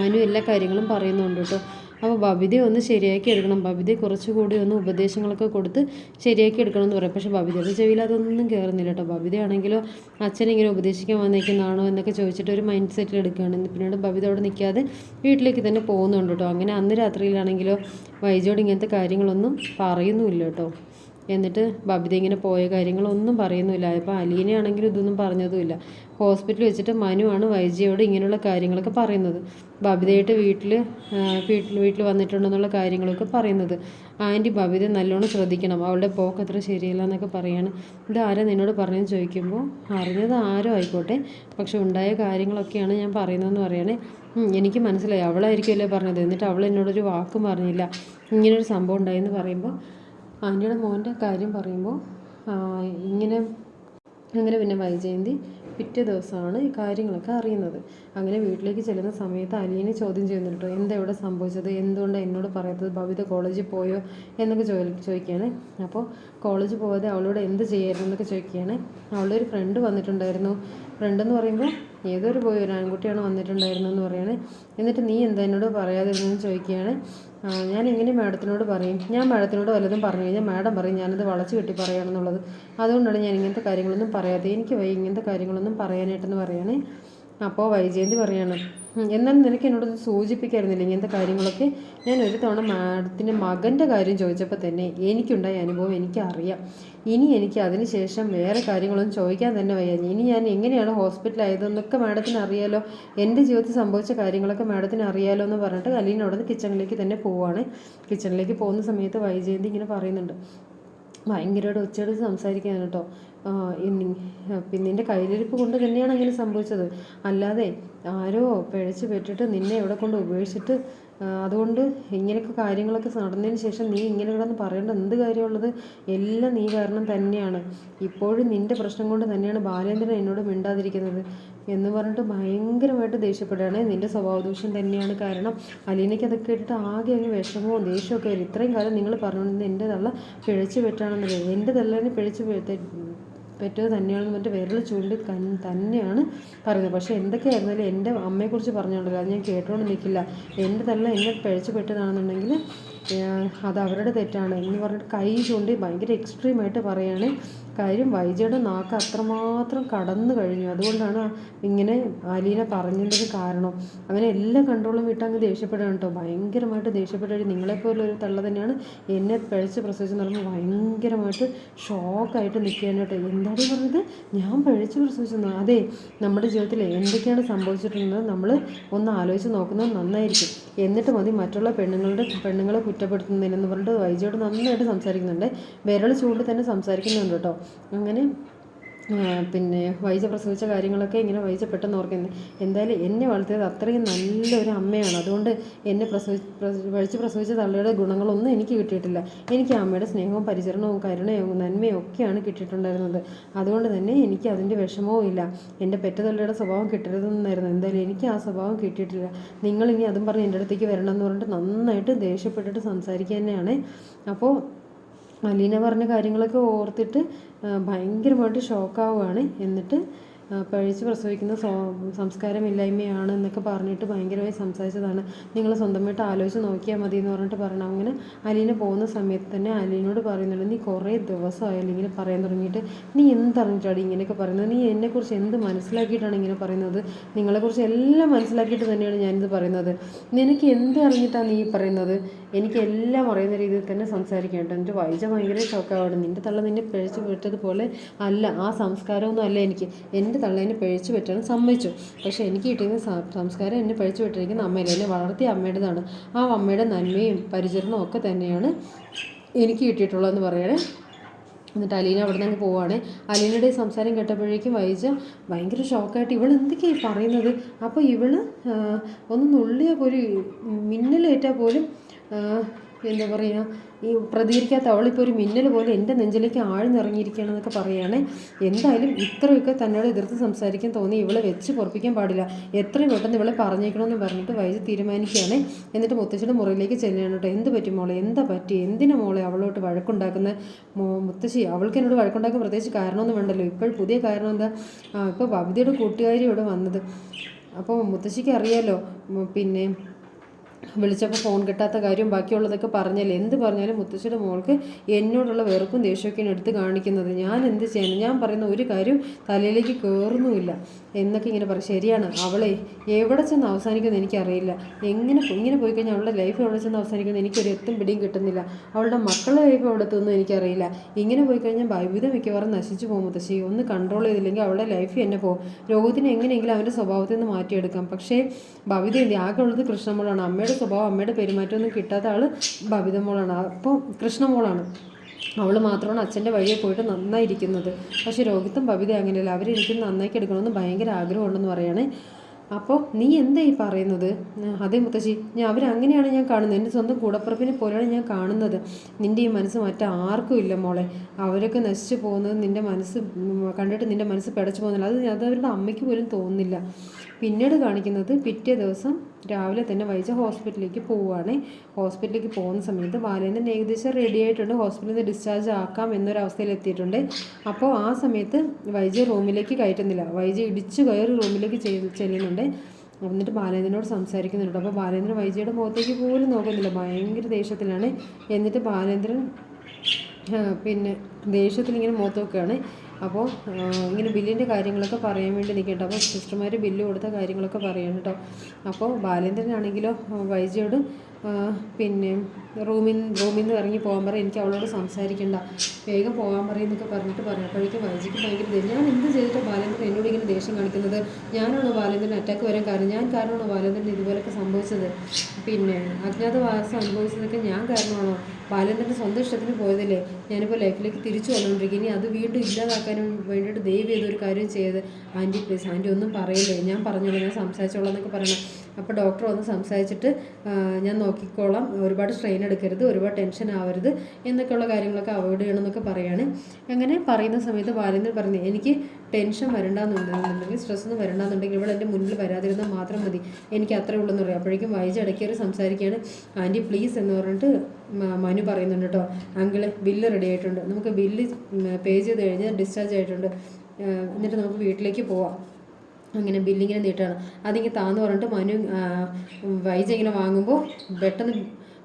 മനു എല്ലാ കാര്യങ്ങളും പറയുന്നുണ്ട് കേട്ടോ. അപ്പോൾ ബബിതയെ ഒന്ന് ശരിയാക്കി എടുക്കണം. ബബിതയെ കുറച്ചുകൂടി ഒന്ന് ഉപദേശങ്ങളൊക്കെ കൊടുത്ത് ശരിയാക്കി എടുക്കണം എന്ന് പറയും. പക്ഷേ ബബിതയുടെ ചെവിയിൽ അതൊന്നും കയറുന്നില്ല കേട്ടോ. ബബിതയാണെങ്കിലോ അച്ഛനിങ്ങനെ ഉപദേശിക്കാൻ വന്നേക്കുന്നതാണോ എന്നൊക്കെ ചോദിച്ചിട്ട് ഒരു മൈൻഡ് സെറ്റിൽ എടുക്കുകയാണ്. പിന്നീട് ബബിത അവിടെ നിൽക്കാതെ വീട്ടിലേക്ക് തന്നെ പോകുന്നുണ്ട് കേട്ടോ. അങ്ങനെ അന്ന് രാത്രിയിലാണെങ്കിലോ വൈജോട് ഇങ്ങനത്തെ കാര്യങ്ങളൊന്നും പറയുന്നുമില്ല കേട്ടോ. എന്നിട്ട് ബബിത ഇങ്ങനെ പോയ കാര്യങ്ങളൊന്നും പറയുന്നുമില്ല. അപ്പോൾ അലീനയാണെങ്കിലും ഇതൊന്നും പറഞ്ഞതുമില്ല. ഹോസ്പിറ്റലിൽ വെച്ചിട്ട് മനുവാണ് വൈജിയോട് ഇങ്ങനെയുള്ള കാര്യങ്ങളൊക്കെ പറയുന്നത്. ബബിതയായിട്ട് വീട്ടിൽ വീട്ടിൽ വീട്ടിൽ വന്നിട്ടുണ്ടെന്നുള്ള കാര്യങ്ങളൊക്കെ പറയുന്നത്. ആന്റി ബബിത നല്ലോണം ശ്രദ്ധിക്കണം. അവളുടെ പോക്ക് അത്ര ശരിയല്ല എന്നൊക്കെ പറയാണ്. ഇത് ആരാ നിന്നോട് പറഞ്ഞു ചോദിക്കുമ്പോൾ അറിഞ്ഞത് ആരോ ആയിക്കോട്ടെ. പക്ഷെ ഉണ്ടായ കാര്യങ്ങളൊക്കെയാണ് ഞാൻ പറയുന്നതെന്ന് പറയണേ. ഉം, എനിക്ക് മനസ്സിലായി. അവളായിരിക്കുമല്ലേ പറഞ്ഞത്. എന്നിട്ട് അവൾ എന്നോടൊരു വാക്കും പറഞ്ഞില്ല. ഇങ്ങനൊരു സംഭവം ഉണ്ടായെന്ന് പറയുമ്പോൾ ആന്റിയുടെ മോന്റെ കാര്യം പറയുമ്പോൾ ഇങ്ങനെ അങ്ങനെ പിന്നെ വൈജയന്തി പിറ്റേ ദിവസമാണ് ഈ കാര്യങ്ങളൊക്കെ അറിയുന്നത്. അങ്ങനെ വീട്ടിലേക്ക് ചെല്ലുന്ന സമയത്ത് അലീനെ ചോദ്യം ചെയ്യുന്നുണ്ട് കേട്ടോ എന്താ ഇവിടെ സംഭവിച്ചത്? എന്തുകൊണ്ടാണ് എന്നോട് പറയാത്തത്? ഭവിത കോളേജിൽ പോയോ? എന്നൊക്കെ ചോ ചോദിക്കുകയാണ്. അപ്പോൾ കോളേജിൽ പോകാതെ അവളോട് എന്ത് ചെയ്യായിരുന്നു? എന്നൊക്കെ ചോദിക്കുകയാണ്. അവളുടെ ഒരു ഫ്രണ്ട് വന്നിട്ടുണ്ടായിരുന്നു. ഫ്രണ്ട് എന്ന് പറയുമ്പോൾ ഏതൊരു പോയി ഒരു ആൺകുട്ടിയാണ് വന്നിട്ടുണ്ടായിരുന്നെന്ന് പറയുകയാണ് എന്നിട്ട് നീ എന്താ എന്നോട് പറയാതിരുന്നെന്ന് ചോദിക്കുകയാണ്. ഞാൻ എങ്ങനെ മാഡത്തിനോട് പറയും. ഞാൻ മാഡത്തിനോട് വല്ലതും പറഞ്ഞു കഴിഞ്ഞാൽ മാഡം പറയും ഞാനത് വളച്ച് കെട്ടി പറയുകയാണെന്നുള്ളത്. അതുകൊണ്ടാണ് ഞാൻ ഇങ്ങനത്തെ കാര്യങ്ങളൊന്നും പറയാതെ എനിക്ക് വൈ ഇങ്ങനത്തെ കാര്യങ്ങളൊന്നും പറയാനായിട്ടെന്ന് പറയണേ. അപ്പോൾ വൈജയന്തി പറയാണ് "ഉം, എന്നാൽ നിനക്ക് എന്നോട് സൂചിപ്പിക്കായിരുന്നില്ല? ഇങ്ങനത്തെ കാര്യങ്ങളൊക്കെ ഞാൻ ഒരു തവണ മാഡത്തിന്റെ മകന്റെ കാര്യം ചോദിച്ചപ്പോൾ തന്നെ എനിക്കുണ്ടായ അനുഭവം എനിക്കറിയാം. ഇനി എനിക്ക് അതിന് ശേഷം വേറെ കാര്യങ്ങളൊന്നും ചോദിക്കാൻ തന്നെ വയ്യ. ഇനി ഞാൻ എങ്ങനെയാണ് ഹോസ്പിറ്റലായതെന്നൊക്കെ മാഡത്തിന് അറിയാലോ. എന്റെ ജീവിതത്തിൽ സംഭവിച്ച കാര്യങ്ങളൊക്കെ മാഡത്തിന് അറിയാലോ എന്ന് പറഞ്ഞിട്ട് അലീന അവിടെ കിച്ചണിലേക്ക് തന്നെ പോവുകയാണ് കിച്ചണിലേക്ക് പോകുന്ന സമയത്ത് വൈജയന്തി ഇങ്ങനെ പറയുന്നുണ്ട്. ഭയങ്കരമായിട്ട് ഒച്ചയെടുത്ത് സംസാരിക്കാൻ കേട്ടോ. പിന്നെ നിന്റെ കയ്യിലിരിപ്പ് കൊണ്ട് തന്നെയാണ് അങ്ങനെ സംഭവിച്ചത്. അല്ലാതെ ആരോ പിഴച്ച് പെറ്റിട്ട് നിന്നെ എവിടെ കൊണ്ട് ഉപേക്ഷിച്ചിട്ട് അതുകൊണ്ട് ഇങ്ങനെയൊക്കെ കാര്യങ്ങളൊക്കെ നടന്നതിന് ശേഷം നീ ഇങ്ങനെ കിടന്ന് പറയേണ്ട എന്ത് കാര്യമുള്ളത് എല്ലാം നീ കാരണം തന്നെയാണ്. ഇപ്പോഴും നിന്റെ പ്രശ്നം കൊണ്ട് തന്നെയാണ് ബാലേന്ദ്രൻ എന്നോട് മിണ്ടാതിരിക്കുന്നത് എന്ന് പറഞ്ഞിട്ട് ഭയങ്കരമായിട്ട് ദേഷ്യപ്പെടുകയാണ്. നിന്റെ സ്വഭാവദൂഷ്യം തന്നെയാണ് കാരണം അലീനയ്ക്ക് അതൊക്കെ കേട്ടിട്ട് ആകെ അങ്ങ് വിഷമവും ദേഷ്യമൊക്കെ വരും ഇത്രയും കാലം നിങ്ങൾ പറഞ്ഞുകൊണ്ടിരുന്നത് എന്റെ തള്ള പിഴച്ച് പെറ്റാണെന്നല്ലേ എന്റെ തള്ളേനെ പിഴച്ച് പെ- തെ- പെറ്റത് തന്നെയാണെന്ന് പറഞ്ഞിട്ട് വിരൽ ചൂണ്ടി തന്നെയാണ് പറയുന്നത്. പക്ഷേ എന്തൊക്കെയായിരുന്നാലും എന്റെ അമ്മയെക്കുറിച്ച് പറഞ്ഞുകൊണ്ടല്ലോ അത് ഞാൻ കേട്ടുകൊണ്ട് നിൽക്കില്ല എന്റെ തല്ല എന്നെ പിഴച്ച് പെട്ടതാണെന്നുണ്ടെങ്കിൽ അത് അവരുടെ തെറ്റാണ്. എന്ന് പറഞ്ഞിട്ട് കൈ ചൂണ്ടി ഭയങ്കര എക്സ്ട്രീമായിട്ട് പറയാണ് കാര്യം വൈജയുടെ നാക്ക് അത്രമാത്രം കടന്നു കഴിഞ്ഞു. അതുകൊണ്ടാണ് ഇങ്ങനെ ആലീന പറഞ്ഞതിന് കാരണം. അങ്ങനെ എല്ലാ കൺട്രോളും വിട്ട് അങ്ങ് ദേഷ്യപ്പെടുകയാണ് കേട്ടോ. ഭയങ്കരമായിട്ട് ദേഷ്യപ്പെട്ടു നിങ്ങളെപ്പോലെ ഒരു തള്ള തന്നെയാണ് എന്നെ പിഴച്ച് പ്രസവിച്ചെന്ന് പറയുമ്പോൾ ഭയങ്കരമായിട്ട് ഷോക്കായിട്ട് നിൽക്കുകയാണ് കേട്ടോ. എന്താണ് പറഞ്ഞത്? ഞാൻ പഴിച്ച് പ്രസവിച്ചു അതെ നമ്മുടെ ജീവിതത്തിൽ എന്തൊക്കെയാണ് സംഭവിച്ചിട്ടുള്ളത് നമ്മൾ ഒന്ന് ആലോചിച്ച് നോക്കുന്നത് നന്നായിരിക്കും. എന്നിട്ട് മതി മറ്റുള്ള പെണ്ണുങ്ങളുടെ പെണ്ണുങ്ങളെ കുറ്റപ്പെടുത്തുന്നതിനെന്ന് പറഞ്ഞിട്ട് വൈജയോട് നന്നായിട്ട് സംസാരിക്കുന്നുണ്ട്. വിരൽ ചൂണ്ടി തന്നെ സംസാരിക്കുന്നുണ്ട് കേട്ടോ. അങ്ങനെ പിന്നെ വൈജ പ്രസവിച്ച കാര്യങ്ങളൊക്കെ ഇങ്ങനെ വൈജ പെട്ടെന്ന് ഓർക്കുന്നത് എന്തായാലും എന്നെ വളർത്തിയത് അത്രയും നല്ലൊരു അമ്മയാണ്. അതുകൊണ്ട് എന്നെ പ്രസവി വഴിച്ച് പ്രസവിച്ച തള്ളയുടെ ഗുണങ്ങളൊന്നും എനിക്ക് കിട്ടിയിട്ടില്ല. എനിക്ക് അമ്മയുടെ സ്നേഹവും പരിചരണവും കരുണയും നന്മയും ഒക്കെയാണ് കിട്ടിയിട്ടുണ്ടായിരുന്നത്. അതുകൊണ്ട് തന്നെ എനിക്ക് അതിന്റെ വിഷമവും ഇല്ല. എന്റെ പെറ്റ തള്ളിയുടെ സ്വഭാവം കിട്ടരുതെന്നായിരുന്നു. എന്തായാലും എനിക്ക് ആ സ്വഭാവം കിട്ടിയിട്ടില്ല. നിങ്ങളിനി അതും പറഞ്ഞ് എന്റെ അടുത്തേക്ക് വരണം എന്ന് പറഞ്ഞിട്ട് നന്നായിട്ട് ദേഷ്യപ്പെട്ടിട്ട് സംസാരിക്കുക തന്നെയാണ്. അപ്പോൾ അലീന പറഞ്ഞ കാര്യങ്ങളൊക്കെ ഓർത്തിട്ട് ഭയങ്കരമായിട്ട് ഷോക്കാവുകയാണ് എന്നിട്ട് പഴിച്ച് പ്രസവിക്കുന്ന സ്വ സംസ്കാരമില്ലായ്മയാണ് എന്നൊക്കെ പറഞ്ഞിട്ട് ഭയങ്കരമായി സംസാരിച്ചതാണ്. നിങ്ങൾ സ്വന്തമായിട്ട് ആലോചിച്ച് നോക്കിയാൽ മതി എന്ന് പറഞ്ഞിട്ട് പറയണം അങ്ങനെ അലീന പോകുന്ന സമയത്ത് തന്നെ അലീനോട് പറയുന്നുണ്ട് നീ കുറേ ദിവസമായി അല്ലെങ്കിൽ പറയാൻ തുടങ്ങിയിട്ട് നീ എന്തറിഞ്ഞിട്ടാണ് ഇങ്ങനെയൊക്കെ പറയുന്നത്? നീ എന്നെക്കുറിച്ച് എന്ത് മനസ്സിലാക്കിയിട്ടാണ് ഇങ്ങനെ പറയുന്നത്? നിങ്ങളെക്കുറിച്ച് എല്ലാം മനസ്സിലാക്കിയിട്ട് തന്നെയാണ് ഞാനിത് പറയുന്നത്. നിനക്ക് എന്ത് അറിഞ്ഞിട്ടാണ് നീ പറയുന്നത്? എനിക്ക് എല്ലാം അറിയുന്ന രീതിയിൽ തന്നെ സംസാരിക്കാൻ കേട്ടോ. എന്റെ വൈജ ഭയങ്കര ഷോക്കാവാണ് നിന്റെ തള്ള നിന്നെ പിഴച്ച് വിട്ടതുപോലെ അല്ല ആ സംസ്കാരമൊന്നും അല്ല എനിക്ക്. എന്റെ തള്ളേനെ പഴിച്ചു പറ്റാൻ സമ്മതിച്ചു. പക്ഷേ എനിക്ക് കിട്ടിയ സംസ്കാരം എന്നെ പഴിച്ചു വിട്ടിരിക്കുന്ന അമ്മയില്ല? എന്നെ വളർത്തിയ അമ്മയുടേതാണ്. ആ അമ്മയുടെ നന്മയും പരിചരണവും ഒക്കെ തന്നെയാണ് എനിക്ക് കിട്ടിയിട്ടുള്ളതെന്ന് പറയണേ. എന്നിട്ട് അലീന അവിടെ നിന്ന് പോവാണ്. അലീനയുടെ സംസാരം കേട്ടപ്പോഴേക്കും വൈജ ഭയങ്കര ഷോക്കായിട്ട് ഇവൾ എന്തൊക്കെയാണ് പറയുന്നത്? അപ്പോൾ ഇവൾ ഒന്ന് നുള്ളിയാൽ പോലും മിന്നലേറ്റാൽ പോലും എന്താ പറയുക ഈ പ്രതികരിക്കാത്ത അവളിപ്പോൾ ഒരു മിന്നൽ പോലെ എന്റെ നെഞ്ചിലേക്ക് ആഴ്ന്നിറങ്ങിയിരിക്കുകയാണ് എന്നൊക്കെ പറയുകയാണ്. എന്തായാലും ഇത്രയൊക്കെ തന്നോട് എതിർത്ത് സംസാരിക്കാൻ തോന്നി ഇവളെ വെച്ച് പൊറപ്പിക്കാൻ പാടില്ല. എത്രയും പെട്ടെന്ന് ഇവളെ പറഞ്ഞേക്കണമെന്ന് പറഞ്ഞിട്ട് വൈദ്യ തീരുമാനിക്കുകയാണ്. എന്നിട്ട് മുത്തശ്ശിയുടെ മുറിയിലേക്ക് ചെല്ലുകയാണ് കേട്ടോ. എന്ത് പറ്റി മോളെ? എന്താ പറ്റി? എന്തിനാ മോളെ അവളോട്ട് വഴക്കുണ്ടാക്കുന്ന? മുത്തശ്ശി അവൾക്ക് എന്നോട് വഴക്കുണ്ടാക്കാൻ പ്രത്യേകിച്ച് കാരണമൊന്നും വേണ്ടല്ലോ. ഇപ്പോൾ പുതിയ കാരണം എന്താ? ഇപ്പോൾ ഭവിതയുടെ കൂട്ടുകാരി ഇവിടെ വന്നത്. അപ്പോൾ മുത്തശ്ശിക്ക് അറിയാലോ പിന്നെ വിളിച്ചപ്പോൾ ഫോൺ കിട്ടാത്ത കാര്യം ബാക്കിയുള്ളതൊക്കെ പറഞ്ഞാൽ എന്ത് പറഞ്ഞാലും മുത്തശ്ശിയുടെ മോൾക്ക് എന്നോടുള്ള വെറുപ്പും ദേഷ്യമൊക്കെയാണ് എടുത്ത് കാണിക്കുന്നത്. ഞാൻ എന്ത് ചെയ്യണം ഞാൻ പറയുന്ന ഒരു കാര്യം തലയിലേക്ക് കയറുന്നുമില്ല എന്നൊക്കെ ഇങ്ങനെ പറയും. ശരിയാണ്. അവളെ എവിടെ ചെന്ന് അവസാനിക്കുമെന്ന് എനിക്കറിയില്ല. എങ്ങനെ ഇങ്ങനെ പോയി കഴിഞ്ഞാൽ അവളുടെ ലൈഫ് എവിടെ ചെന്ന് അവസാനിക്കുമെന്ന് എനിക്കൊരു എത്തും പിടിയും കിട്ടുന്നില്ല. അവളുടെ മക്കളുടെ ലൈഫ് എവിടെ എത്തുമെന്ന് എനിക്കറിയില്ല. ഇങ്ങനെ പോയി കഴിഞ്ഞാൽ വൈവിധ്യം മിക്കവാറും നശിച്ചു പോകും മുത്തശ്ശി. ഒന്ന് കൺട്രോൾ ചെയ്തില്ലെങ്കിൽ അവളുടെ ലൈഫ് എന്നെ പോകും. രോഗത്തിന് എങ്ങനെയെങ്കിലും അവന്റെ സ്വഭാവത്തിൽ നിന്ന് മാറ്റിയെടുക്കാം. പക്ഷേ ഭവിത ആകെ ഉള്ളത് കൃഷ്ണമോളാണ്. അമ്മയുടെ സ്വഭാവം അമ്മയുടെ പെരുമാറ്റമൊന്നും കിട്ടാത്ത ആൾ ഭവിത മോളാണ്. അപ്പോൾ കൃഷ്ണ മോളാണ്. അവൾ മാത്രമാണ് അച്ഛന്റെ വഴിയെ പോയിട്ട് നന്നായിരിക്കുന്നത്. പക്ഷേ രോഹിത്തും ബബിത അങ്ങനെയല്ല. അവരെനിക്ക് നന്നാക്കി എടുക്കണമെന്ന് ഭയങ്കര ആഗ്രഹമുണ്ടെന്ന് പറയണേ. അപ്പോൾ നീ എന്താ ഈ പറയുന്നത്? അതേ മുത്തശ്ശി ഞാൻ അവരങ്ങനെയാണ് ഞാൻ കാണുന്നത്. എന്റെ സ്വന്തം കൂടപ്പുറപ്പിനെ പോലെയാണ് ഞാൻ കാണുന്നത്. നിന്റെ ഈ മനസ്സ് മറ്റാർക്കും ഇല്ല മോളെ. അവരൊക്കെ നശിച്ചു പോകുന്നത് നിന്റെ മനസ്സ് കണ്ടിട്ട് നിന്റെ മനസ്സ് പിടച്ചു പോകുന്നില്ല. അത് അത് അവരുടെ അമ്മയ്ക്ക് പോലും തോന്നുന്നില്ല. പിന്നീട് കാണിക്കുന്നത് പിറ്റേ ദിവസം രാവിലെ തന്നെ വൈജ ഹോസ്പിറ്റലിലേക്ക് പോവുകയാണ്. ഹോസ്പിറ്റലിലേക്ക് പോകുന്ന സമയത്ത് ബാലേന്ദ്രൻ ഏകദേശം റെഡി ആയിട്ടുണ്ട്. ഹോസ്പിറ്റലിൽ നിന്ന് ഡിസ്ചാർജ് ആക്കാം എന്നൊരു അവസ്ഥയിൽ എത്തിയിട്ടുണ്ട്. അപ്പോൾ ആ സമയത്ത് വൈജ റൂമിലേക്ക് കയറ്റുന്നില്ല. വൈജ ഇടിച്ചു കയറി റൂമിലേക്ക് ചെല്ലുന്നുണ്ട്. എന്നിട്ട് ബാലേന്ദ്രനോട് സംസാരിക്കുന്നുണ്ട്. അപ്പോൾ ബാലേന്ദ്രൻ വൈജയുടെ മുഖത്തേക്ക് പോലും നോക്കുന്നില്ല. ഭയങ്കര ദേഷ്യത്തിലാണ്. എന്നിട്ട് ബാലേന്ദ്രൻ പിന്നെ ദേഷ്യത്തിൽ ഇങ്ങനെ മുഖത്ത് നോക്കുകയാണ്. അപ്പോൾ ഇങ്ങനെ ബില്ലിന്റെ കാര്യങ്ങളൊക്കെ പറയാൻ വേണ്ടി നിൽക്കട്ടോ. അപ്പോൾ സിസ്റ്റർമാർ ബില്ല് കൊടുത്ത കാര്യങ്ങളൊക്കെ പറയണം കേട്ടോ. അപ്പോൾ ബാലേന്ദ്രനാണെങ്കിലോ വൈജയോട് പിന്നെ റൂമിൽ റൂമിൽ നിന്ന് ഇറങ്ങി പോകാൻ പറയും എനിക്ക് അവളോട് സംസാരിക്കണ്ട. വേഗം പോകാൻ പറയും എന്നൊക്കെ പറഞ്ഞിട്ട് പറഞ്ഞു അപ്പോഴേക്കും വൈജിക്ക് ഭയങ്കര ദേഷ്യം. ഞാൻ എന്ത് ചെയ്തിട്ട് ബാലേന്ദ്രൻ എന്നോട് ഇങ്ങനെ ദേഷ്യം കാണിക്കുന്നത്? ഞാനാണോ ബാലേന്ദ്രൻ അറ്റാക്ക് വരാൻ കാരണം? ഞാൻ കാരണമാണോ ബാലേന്ദ്രൻ ഇതുപോലൊക്കെ സംഭവിച്ചത്? പിന്നെ അജ്ഞാതവാസം അനുഭവിച്ചതൊക്കെ ഞാൻ കാരണമാണോ? ബാലേന്ദ്രന്റെ സ്വന്തം ഇഷ്ടത്തിന് പോയതല്ലേ? ഞാനിപ്പോൾ ലൈഫിലേക്ക് തിരിച്ചു വന്നുകൊണ്ടിരിക്കും ഇനി അത് വീണ്ടും ഇല്ലാതാക്കാനും വേണ്ടിയിട്ട് ദയവ് ചെയ്തൊരു കാര്യം ചെയ്ത് ആന്റി പ്ലീസ് ആന്റി ഒന്നും പറയില്ലേ? ഞാൻ പറഞ്ഞോളാം ഞാൻ സംസാരിച്ചോളാം എന്നൊക്കെ പറയണം. അപ്പോൾ ഡോക്ടർ വന്ന് സംസാരിച്ചിട്ട് ഞാൻ നോക്കിക്കോളാം ഒരുപാട് സ്ട്രെയിൻ എടുക്കരുത് ഒരുപാട് ടെൻഷൻ ആവരുത് എന്നൊക്കെയുള്ള കാര്യങ്ങളൊക്കെ അവോയ്ഡ് ചെയ്യണം എന്നൊക്കെ അങ്ങനെ പറയുന്ന സമയത്ത് ബാലേന്ദ്രൻ പറഞ്ഞു എനിക്ക് ടെൻഷൻ വരണ്ടെന്നുണ്ടെന്നുണ്ടെങ്കിൽ സ്ട്രെസ് ഒന്നും വരണ്ടെന്നുണ്ടെങ്കിൽ ഇവിടെ എന്റെ മുന്നിൽ വരാതിരുന്നാൽ മാത്രം മതി. എനിക്ക് അത്രേ ഉള്ളൂ എന്ന് പറയും. അപ്പോഴേക്കും വൈജ് ഇടയ്ക്കേറി സംസാരിക്കുകയാണ്. ആന്റി പ്ലീസ് എന്ന് പറഞ്ഞിട്ട് മനു പറയുന്നുണ്ട് കേട്ടോ. അങ്കിൾ ബില്ല് റെഡി ആയിട്ടുണ്ട്. നമുക്ക് ബില്ല് പേ ചെയ്ത് കഴിഞ്ഞാൽ ഡിസ്ചാർജ് ആയിട്ടുണ്ട്. എന്നിട്ട് നമുക്ക് വീട്ടിലേക്ക് പോവാം. അങ്ങനെ ബില്ലിങ്ങനെ നീട്ടാണ്. അതിങ്ങനെ താന്ന് പറഞ്ഞിട്ട് മനു വൈജ ഇങ്ങനെ വാങ്ങുമ്പോൾ പെട്ടെന്ന്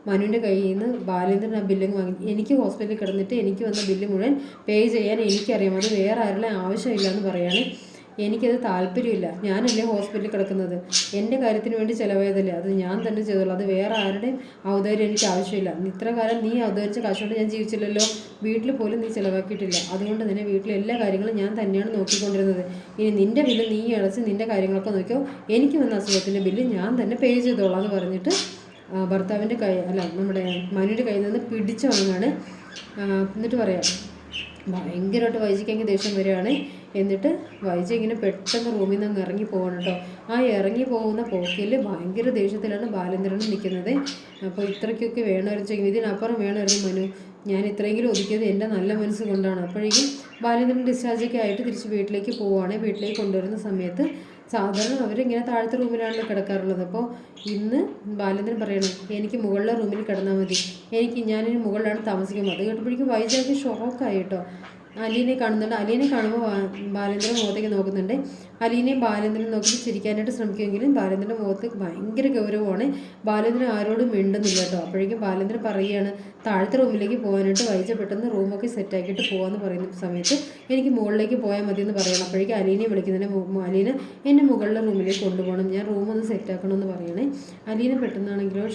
മനുവിന്റെ കയ്യിൽ നിന്ന് ബാലേന്ദ്രൻ ആ ബില്ലിങ് വാങ്ങി. എനിക്ക് ഹോസ്പിറ്റലിൽ കിടന്നിട്ട് എനിക്ക് വന്ന ബില്ല് മുഴുവൻ പേ ചെയ്യാൻ എനിക്കറിയാം. അത് വേറെ ആരുടെ ആവശ്യമില്ല എന്ന് പറയുകയാണ് എനിക്കത് താല്പര്യമില്ല. ഞാനല്ലേ ഹോസ്പിറ്റലിൽ കിടക്കുന്നത്. എന്റെ കാര്യത്തിന് വേണ്ടി ചിലവായതല്ലേ അത് ഞാൻ തന്നെ ചെയ്തോളൂ. അത് വേറെ ആരുടെയും ഔദാര്യം എനിക്ക് ആവശ്യമില്ല. ഇത്ര കാലം നീ ഔദാരിച്ച കാശുകൊണ്ട് ഞാൻ ജീവിച്ചില്ലല്ലോ. വീട്ടിൽ പോലും നീ ചിലവാക്കിയിട്ടില്ല. അതുകൊണ്ട് തന്നെ വീട്ടിലെ എല്ലാ കാര്യങ്ങളും ഞാൻ തന്നെയാണ് നോക്കിക്കൊണ്ടിരുന്നത്. ഇനി നിന്റെ ബില്ല് നീ അടച്ച് നിന്റെ കാര്യങ്ങളൊക്കെ നോക്കിയോ എനിക്ക് വന്ന അസുഖത്തിന്റെ ബില്ല് ഞാൻ തന്നെ പേ ചെയ്തോളാം എന്ന് പറഞ്ഞിട്ട് ഭർത്താവിന്റെ കൈ അല്ല നമ്മുടെ മനുവിന്റെ കയ്യിൽ നിന്ന് പിടിച്ചു വാങ്ങാണ്. എന്നിട്ട് പറയാം ഭയങ്കരമായിട്ട് വൈചിക്കെങ്കിൽ ദേഷ്യം വരികയാണ്. എന്നിട്ട് വൈജ ഇങ്ങനെ പെട്ടെന്ന് റൂമിൽ നിന്ന് ഇറങ്ങി പോകണം കേട്ടോ. ആ ഇറങ്ങി പോകുന്ന പോക്കിൽ ഭയങ്കര ദേഷ്യത്തിലാണ് ബാലേന്ദ്രനും നിൽക്കുന്നത്. അപ്പോൾ ഇത്രയ്ക്കൊക്കെ വേണമായിരുന്നു ഇതിനപ്പുറം വേണമായിരുന്നു മനു. ഞാൻ ഇത്രയെങ്കിലും ഒതുക്കിയത് എന്റെ നല്ല മനസ്സ് കൊണ്ടാണ്. അപ്പോഴേക്കും ബാലേന്ദ്രൻ ഡിസ്ചാർജൊക്കെ ആയിട്ട് തിരിച്ച് വീട്ടിലേക്ക് പോവുകയാണ്. വീട്ടിലേക്ക് കൊണ്ടുവരുന്ന സമയത്ത് സാധാരണ അവരിങ്ങനെ താഴത്തെ റൂമിലാണല്ലോ കിടക്കാറുള്ളത്. അപ്പോൾ ഇന്ന് ബാലേന്ദ്രൻ പറയണം എനിക്ക് മുകളിലെ റൂമിൽ കിടന്നാൽ മതി. എനിക്ക് ഞാനിനി മുകളിലാണ് താമസിക്കുന്നത്. അത് കേട്ടപ്പോഴേക്കും വൈജാഗ് ഷോക്കായി കേട്ടോ. അലീനെ കാണുന്നുണ്ട്. അലീനെ കാണുമ്പോൾ ബാലേന്ദ്രൻ മുഖത്തേക്ക് നോക്കുന്നുണ്ട്. അലീനെയും ബാലേന്ദ്രൻ നോക്കി ചിരിക്കാനായിട്ട് ശ്രമിക്കുമെങ്കിലും ബാലേന്ദ്രന്റെ മുഖത്ത് ഭയങ്കര ഗൗരവമാണ്. ബാലേന്ദ്രൻ ആരോടും മിണ്ടുന്നില്ല കേട്ടോ. അപ്പോഴേക്കും ബാലേന്ദ്രൻ പറയുകയാണ് താഴത്തെ റൂമിലേക്ക് പോകാനായിട്ട് വൈജ പെട്ടെന്ന് റൂമൊക്കെ സെറ്റാക്കിയിട്ട് പോകാമെന്ന് പറയുന്ന സമയത്ത് എനിക്ക് മുകളിലേക്ക് പോയാൽ മതി എന്ന് പറയണം. അപ്പോഴേക്കും അലീനെ വിളിക്കുന്നതിന് അലീന എന്നെ മുകളിലെ റൂമിലേക്ക് കൊണ്ടുപോകണം. ഞാൻ റൂമൊന്ന് സെറ്റാക്കണമെന്ന് പറയണേ. അലീന പെട്ടെന്നാണെങ്കിലോ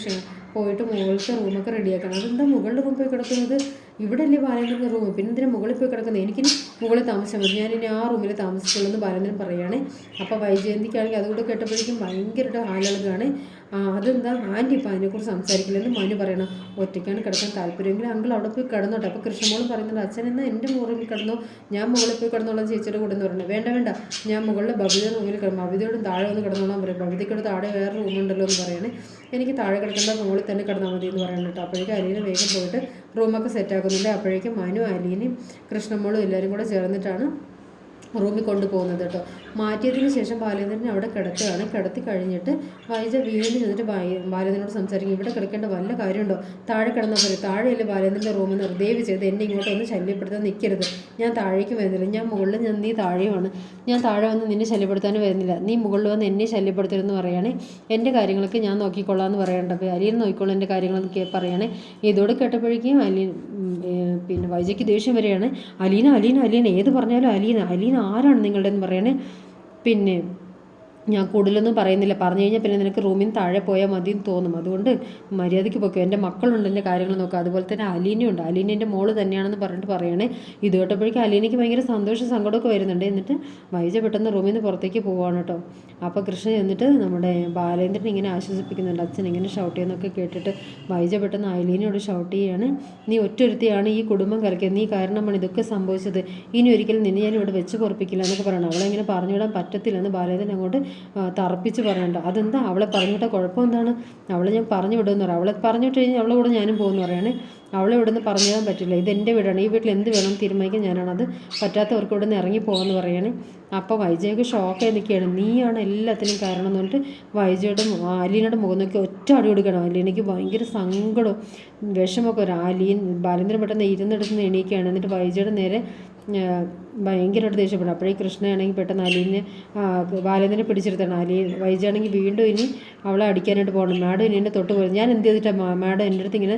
പോയിട്ട് മുകളിലത്തെ റൂമൊക്കെ റെഡിയാക്കണം. അതെന്താ മുകളിൽ റൂം പോയി കിടക്കുന്നത്? ഇവിടെ അല്ലേ ബാലേന്ദ്രന്റെ റൂം. പിന്നെ എന്തിനാ മുകളിൽ പോയി കിടക്കുന്നത്? എനിക്കിനി മുകളിൽ താമസിച്ചാൽ മതി. ഞാനിനി ആ റൂമിൽ താമസിച്ചുള്ളൂ ബാലേന്ദ്രൻ പറയുകയാണ് അപ്പോൾ വൈജയന്തിക്കാണെങ്കിൽ അതുകൂടെ കേട്ടപ്പോഴേക്കും ഭയങ്കരമായിട്ട് ആളുകളാണ് അതെന്താ? ആന്റി ഇപ്പം അതിനെക്കുറിച്ച് സംസാരിക്കില്ലെന്ന് മനു പറയണം. ഒറ്റയ്ക്കാണ് കിടക്കാൻ താല്പര്യമെങ്കിൽ അങ്കിൾ അവിടെ പോയി കിടന്നോട്ടെ. അപ്പോൾ കൃഷ്ണമോളും പറയുന്നുണ്ട് അച്ഛൻ എന്നാൽ എന്റെ മുകളിൽ കിടന്നോ? ഞാൻ മുകളിൽ പോയി കിടന്നോളാം ചേച്ചിയുടെ കൂടെ എന്ന് പറയുന്നത് വേണ്ട വേണ്ട. ഞാൻ മുകളിൽ ബബിതയുടെ റൂമിൽ കിടന്നു. ബബിതയോടും താഴെ ഒന്ന് കിടന്നോളാം പറയും. ബബിതയ്ക്കോട് താഴെ വേറെ റൂമുണ്ടല്ലോ എന്ന് പറയണേ. എനിക്ക് താഴെ കിടക്കുന്ന മുകളിൽ തന്നെ കിടന്നാൽ മതി എന്ന് പറയണം കേട്ടോ. അപ്പോഴേക്കും അലീന വേഗം പോയിട്ട് റൂമൊക്കെ സെറ്റ് ആക്കുന്നുണ്ട്. അപ്പോഴേക്കും മനു അലീനയും കൃഷ്ണമോളും എല്ലാവരും കൂടെ ചേർന്നിട്ടാണ് റൂമിൽ കൊണ്ടുപോകുന്നത് കേട്ടോ. മാറ്റിയതിന് ശേഷം ബാലേന്ദ്രൻ അവിടെ കിടക്കുകയാണ് കിടത്തി കഴിഞ്ഞിട്ട് വൈജ വീണ്ടും ചെന്നിട്ട് ബാലേന്ദ്രനോട് സംസാരിക്കും ഇവിടെ കിടക്കേണ്ട വല്ല കാര്യമുണ്ടോ? താഴെ കിടന്നാൽ പോലെ താഴെയല്ലേ ബാലേന്ദ്രന്റെ റൂമിൽ നിർദ്ദേവി ചെയ്ത് എന്നെ ഇങ്ങോട്ട് ഒന്ന് ശല്യപ്പെടുത്താൻ നിൽക്കരുത് ഞാൻ താഴേക്ക് വരുന്നില്ല. ഞാൻ മുകളിൽ ഞാൻ നീ താഴെയുമാണ്. ഞാൻ താഴെ വന്ന് നിന്നെ ശല്യപ്പെടുത്താനും വരുന്നില്ല. നീ മുകളിൽ വന്ന് എന്നെ ശല്യപ്പെടുത്തരുതെന്ന് പറയുകയാണെ എന്റെ കാര്യങ്ങളൊക്കെ ഞാൻ നോക്കിക്കൊള്ളാം എന്ന് പറയണ്ട അലിയൻ നോക്കിക്കോളാം എന്റെ കാര്യങ്ങളൊക്കെ പറയുകയാണെ ഇതോട് കേട്ടപ്പോഴേക്കും അലിയൻ പിന്നെ വൈജയ്ക്ക് ദേഷ്യം വരികയാണ്. അലീന അലീന അലീന. ഏത് പറഞ്ഞാലും അലീന. അലീന ആരാണ് നിങ്ങളുടെ എന്ന് പറയണേ? പിന്നെ ഞാൻ കൂടുതലൊന്നും പറയുന്നില്ല. പറഞ്ഞു കഴിഞ്ഞാൽ പിന്നെ നിനക്ക് റൂമിൽ നിന്ന് താഴെ പോയാൽ മതി എന്ന് തോന്നും. അതുകൊണ്ട് മര്യാദയ്ക്ക് പൊക്കോ എന്റെ മക്കളുണ്ട് എന്റെ കാര്യങ്ങൾ നോക്കുക. അതുപോലെ തന്നെ അലീനയുണ്ട്. അലീന എന്റെ മോൾ തന്നെയാണെന്ന് പറഞ്ഞിട്ട് പറയണേ. ഇത് കേട്ടപ്പോഴേക്കും അലീനയ്ക്ക് ഭയങ്കര സന്തോഷം സങ്കടമൊക്കെ വരുന്നുണ്ട്. എന്നിട്ട് വൈജ പെട്ടെന്ന് റൂമിൽ നിന്ന് പുറത്തേക്ക് പോവാണ് കേട്ടോ. അപ്പോൾ കൃഷ്ണൻ എന്നിട്ട് നമ്മുടെ ബാലേന്ദ്രൻ ഇങ്ങനെ ആശ്വസിപ്പിക്കുന്നുണ്ട്. അച്ഛൻ ഇങ്ങനെ ഷൗട്ട് ചെയ്യുന്നൊക്കെ കേട്ടിട്ട് വൈജ പെട്ടെന്ന് അലീനയോട് ഷൗട്ട് ചെയ്യാണ്. നീ ഒറ്റൊരുത്തിയാണ് ഈ കുടുംബം കലക്കിയത്. നീ കാരണമാണ് ഇതൊക്കെ സംഭവിച്ചത്. ഇനി ഒരിക്കലും നിന്നെ ഞാൻ ഇവിടെ വെച്ച് പൊറപ്പിക്കില്ല എന്നൊക്കെ പറയണം. അവളെ ഇങ്ങനെ പറഞ്ഞുവിടാൻ പറ്റത്തില്ലെന്ന് ബാലേന്ദ്രൻ അങ്ങോട്ട് തറപ്പിച്ച് പറയണ്ട. അതെന്താ? അവളെ പറഞ്ഞിട്ട കുഴപ്പം എന്താണ്? അവളെ ഞാൻ പറഞ്ഞു വിടുമെന്ന് പറയാം. അവളെ പറഞ്ഞു വിട്ട് കഴിഞ്ഞാൽ അവളെ കൂടെ ഞാനും പോകുമെന്ന് പറയണേ. അവളെ ഇവിടുന്ന് പറഞ്ഞു തരാൻ പറ്റില്ല. ഇത് എന്റെ വീടാണ്. ഈ വീട്ടിൽ എന്ത് വേണം തീരുമാനിക്കാൻ ഞാനാണ്. അത് പറ്റാത്തവർക്ക് നിന്ന് ഇറങ്ങി പോകാമെന്ന് പറയണേ. അപ്പോൾ വൈജയ്ക്ക് ഷോക്കായി നിൽക്കുകയാണ്. നീയാണ് എല്ലാത്തിനും കാരണം എന്ന് പറഞ്ഞിട്ട് വൈജയുടെ അലീനയുടെ മുഖം നോക്കി ഒറ്റ അടി കൊടുക്കണം അലീനയ്ക്ക് ഭയങ്കര സങ്കടവും വിഷമൊക്കെ ഒരു അലീൻ ബാലേന്ദ്രൻ പെട്ടെന്ന് ഇരുന്നെടുത്ത് എണീക്കുകയാണ്. എന്നിട്ട് വൈജയുടെ നേരെ ഭയങ്കരമായിട്ട് ദേഷ്യപ്പെടും. അപ്പോഴേ കൃഷ്ണയാണെങ്കിൽ പെട്ടെന്ന് അലീനെ ബാലേന്ദ്രനെ പിടിച്ചെടുത്താണ് അലി വൈജാണെങ്കിൽ വീണ്ടും ഇനി അവളെ അടിക്കാനായിട്ട് പോകണം. മാഡം ഇനി എന്നെ തൊട്ട് പോയത് ഞാൻ എന്ത് ചെയ്തിട്ടാണ് മാഡം എന്റെ അടുത്ത് ഇങ്ങനെ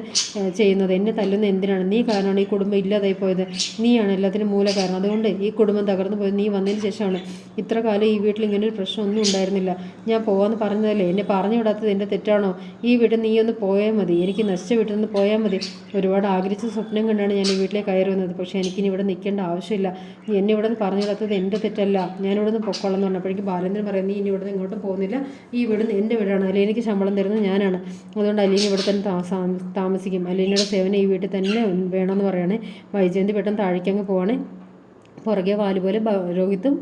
ചെയ്യുന്നത്? എന്നെ തല്ലുന്ന എന്തിനാണ്? നീ കാരണമാണ് ഈ കുടുംബം ഇല്ലാതായി പോയത്. നീയാണ് എല്ലാത്തിനും മൂല കാരണം. അതുകൊണ്ട് ഈ കുടുംബം തകർന്നു പോയത് നീ വന്നതിന് ശേഷമാണ്. ഇത്ര കാലം ഈ വീട്ടിൽ ഇങ്ങനെ ഒരു പ്രശ്നമൊന്നും ഉണ്ടായിരുന്നില്ല. ഞാൻ പോകാമെന്ന് പറഞ്ഞതല്ലേ? എന്നെ പറഞ്ഞു വിടാത്തത് എന്റെ തെറ്റാണോ? ഈ വീട്ടിൽ നീ ഒന്ന് പോയാൽ മതി. എനിക്ക് നശിച്ച വീട്ടിൽ നിന്ന് പോയാൽ മതി. ഒരുപാട് ആഗ്രഹിച്ച സ്വപ്നം കണ്ടാണ് ഞാൻ ഈ വീട്ടിലേക്ക് കയറി വന്നത്. പക്ഷേ എനിക്കിനി ഇവിടെ നിൽക്കേണ്ട ആവശ്യമില്ല. നീ എന്നെ ഇവിടെ നിന്ന് പറഞ്ഞു തരാത്തത് എന്റെ തെറ്റല്ല. ഞാനിവിടെ നിന്ന് പൊക്കോളം എന്ന് പറഞ്ഞപ്പോഴേക്കും ബാലേന്ദ്രൻ പറയും നീ ഇനി ഇവിടെ നിന്ന് ഇങ്ങോട്ടും പോകുന്നില്ല. ഈ വീട് എന്റെ വീടാണ്. അല്ലെങ്കിൽ എനിക്ക് ശമ്പളം തരുന്നത് ഞാനാണ്. അതുകൊണ്ട് അല്ലെങ്കിൽ ഇവിടെ തന്നെ താമസിക്കും. അലീനയുടെ സേവനം ഈ വീട്ടിൽ തന്നെ വേണമെന്ന് പറയണേ. വൈജയന്തി പെട്ടെന്ന് താഴേക്കങ്ങ് പോവാണ്. പുറകെ വാലുപോലെ രോഹിത്തും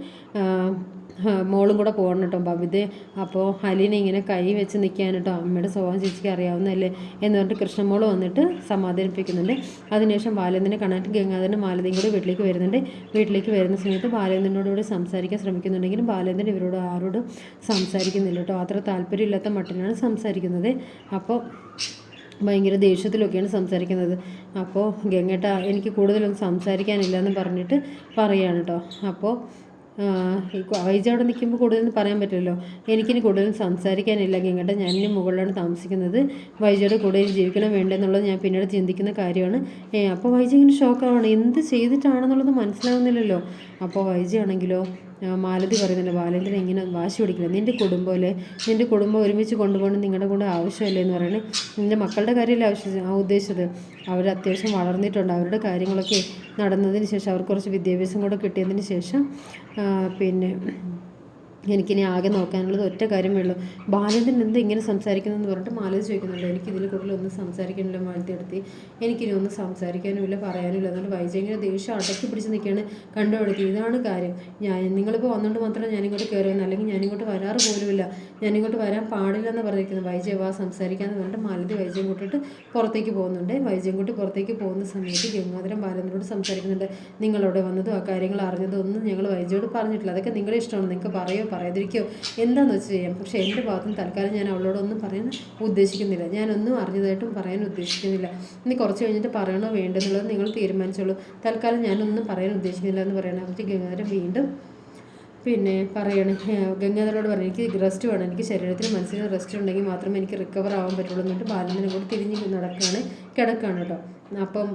മോളും കൂടെ പോകണം കേട്ടോ. ബബിത അപ്പോൾ ഹലീന ഇങ്ങനെ കൈ വെച്ച് നിൽക്കാൻ കേട്ടോ. അമ്മയുടെ സ്വഭാവം ചേച്ചിക്ക് അറിയാവുന്നതല്ലേ എന്ന് പറഞ്ഞിട്ട് കൃഷ്ണമോൾ വന്നിട്ട് സമാധാനിപ്പിക്കുന്നുണ്ട്. അതിനുശേഷം ബാലേന്ദ്രനെ കാണാനായിട്ട് ഗംഗാധരനും മാലതയും കൂടി വീട്ടിലേക്ക് വരുന്നുണ്ട്. വീട്ടിലേക്ക് വരുന്ന സമയത്ത് ബാലേന്ദ്രനോടുകൂടി സംസാരിക്കാൻ ശ്രമിക്കുന്നുണ്ടെങ്കിലും ബാലേന്ദ്രൻ ഇവരോട് ആരോടും സംസാരിക്കുന്നില്ല കേട്ടോ. അത്ര താല്പര്യമില്ലാത്ത മട്ടിലാണ് സംസാരിക്കുന്നത്. അപ്പോൾ ഭയങ്കര ദേഷ്യത്തിലൊക്കെയാണ് സംസാരിക്കുന്നത്. അപ്പോൾ ഗംഗേട്ട എനിക്ക് കൂടുതലൊന്നും സംസാരിക്കാനില്ല എന്ന് പറഞ്ഞിട്ട് പറയുകയാണ് കേട്ടോ. അപ്പോൾ വൈജ അവിടെ നിൽക്കുമ്പോൾ കൂടുതലൊന്നും പറയാൻ പറ്റുമല്ലോ എനിക്കിനി കൂടുതലും സംസാരിക്കാനില്ല ഗംഗട്ട ഞാൻ ഇനി മുകളിലാണ് താമസിക്കുന്നത്. വൈജയുടെ കൂടെ ജീവിക്കണം വേണ്ടെന്നുള്ളത് ഞാൻ പിന്നീട് ചിന്തിക്കുന്ന കാര്യമാണ്. അപ്പോൾ വൈജ ഇങ്ങനെ ഷോക്കാവാണ് എന്ത് ചെയ്തിട്ടാണെന്നുള്ളത് മനസ്സിലാവുന്നില്ലല്ലോ. അപ്പോൾ വൈജ ആണെങ്കിലോ മാലതി പറയുന്നുണ്ട് ബാലേന്ദ്രൻ ഇങ്ങനെ വാശി പിടിക്കില്ല? നിന്റെ കുടുംബമല്ലേ നിന്റെ കുടുംബം ഒരുമിച്ച് കൊണ്ടുപോകണം നിങ്ങളുടെ കൂടെ ആവശ്യമല്ലേ? എന്ന് പറയണേ നിന്റെ മക്കളുടെ കാര്യമല്ല ആവശ്യം ആ ഉദ്ദേശിച്ചത്. അവർ അത്യാവശ്യം വളർന്നിട്ടുണ്ട്. അവരുടെ കാര്യങ്ങളൊക്കെ നടന്നതിന് ശേഷം അവർക്ക് കുറച്ച് വിദ്യാഭ്യാസം കൂടെ കിട്ടിയതിന് ശേഷം പിന്നെ എനിക്കിനി ആകെ നോക്കാനുള്ളത് ഒറ്റ കാര്യമേ ഉള്ളൂ ബാലചന്ദ്രൻ എന്താ ഇങ്ങനെ സംസാരിക്കുന്നതെന്ന് പറഞ്ഞിട്ട് മാലതി ചോദിക്കുന്നുണ്ട് എനിക്ക് ഇതിൽ കൂടുതൽ ഒന്നും സംസാരിക്കാനില്ല എടുത്തി എനിക്കിനി ഒന്നും സംസാരിക്കാനുമില്ല പറയാനുമില്ല. അതുകൊണ്ട് വൈജയങ്ങനെ ദേഷ്യം അടക്കി പിടിച്ച് നിൽക്കുകയാണ് കണ്ടുപിടിക്കുക ഇതാണ് കാര്യം. ഞാൻ നിങ്ങളിപ്പോൾ വന്നുകൊണ്ട് മാത്രമേ ഞാനിങ്ങോട്ട് കയറുമെന്ന് അല്ലെങ്കിൽ ഞാനിങ്ങോട്ട് വരാറ് പോലുമില്ല. ഞാനിങ്ങോട്ട് വരാൻ പാടില്ലെന്ന് പറഞ്ഞിരിക്കുന്നത് വൈജയ വാ സംസാരിക്കാമെന്ന് പറഞ്ഞിട്ട് മാലതി വൈജയം കൂട്ടിയിട്ട് പുറത്തേക്ക് പോകുന്നുണ്ട്. വൈജയം കൂട്ടി പുറത്തേക്ക് പോകുന്ന സമയത്ത് ഗംഗാധരൻ ബാലനോട് സംസാരിക്കുന്നുണ്ട്. നിങ്ങളവിടെ വന്നതും ആ കാര്യങ്ങൾ അറിഞ്ഞതും ഒന്നും ഞങ്ങൾ വൈജയോട് പറഞ്ഞിട്ടില്ല. അതൊക്കെ നിങ്ങളുടെ ഇഷ്ടമാണ്. നിങ്ങൾക്ക് പറയോ പറയാതിരിക്കോ? എന്താണെന്ന് വെച്ച് ചെയ്യാം. പക്ഷേ എന്റെ ഭാഗത്തും തൽക്കാലം ഞാൻ അവളോടൊന്നും പറയാൻ ഉദ്ദേശിക്കുന്നില്ല. ഞാനൊന്നും അറിഞ്ഞതായിട്ടും പറയാൻ ഉദ്ദേശിക്കുന്നില്ല. ഇനി കുറച്ച് കഴിഞ്ഞിട്ട് പറയണോ വേണ്ടെന്നുള്ളത് നിങ്ങൾ തീരുമാനിച്ചോളൂ. തൽക്കാലം ഞാനൊന്നും പറയാൻ ഉദ്ദേശിക്കുന്നില്ല എന്ന് പറയണം. അപ്പോൾ ഗംഗാധരൻ വീണ്ടും പിന്നെ പറയണ ഗംഗാധരോട് പറഞ്ഞു എനിക്ക് റെസ്റ്റ് വേണം എനിക്ക് ശരീരത്തിന് മനസ്സിന് റെസ്റ്റ് ഉണ്ടെങ്കിൽ മാത്രമേ എനിക്ക് റിക്കവർ ആവാൻ പറ്റുള്ളൂ എന്നിട്ട് ബാലനും കൂടി തിരിഞ്ഞ് നടക്കുകയാണ് കിടക്കുകയാണ് കേട്ടോ. അപ്പം